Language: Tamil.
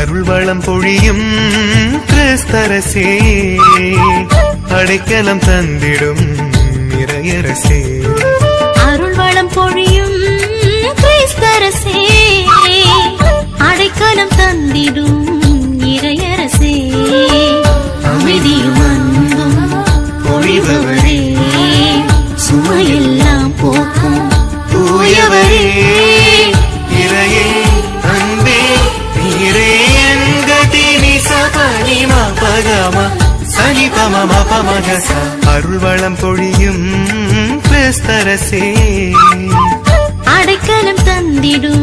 அருள் வளம் பொழியும் கிறிஸ்தரசே. அடைக்கலம் தந்திடும் இறையரசே. அருள் வளம் பொழியும் கிறிஸ்தரசே. அடைக்கலம் தந்திடும் இறையரசே. அமைதியும் அன்பும் பொழிபவரே. சுமையெல்லாம் போக்கும் தூயவரே. சனி பம பமகச அருள் பொழியும் கிறிஸ்தரசே. அடைக்கலம் தந்திடும்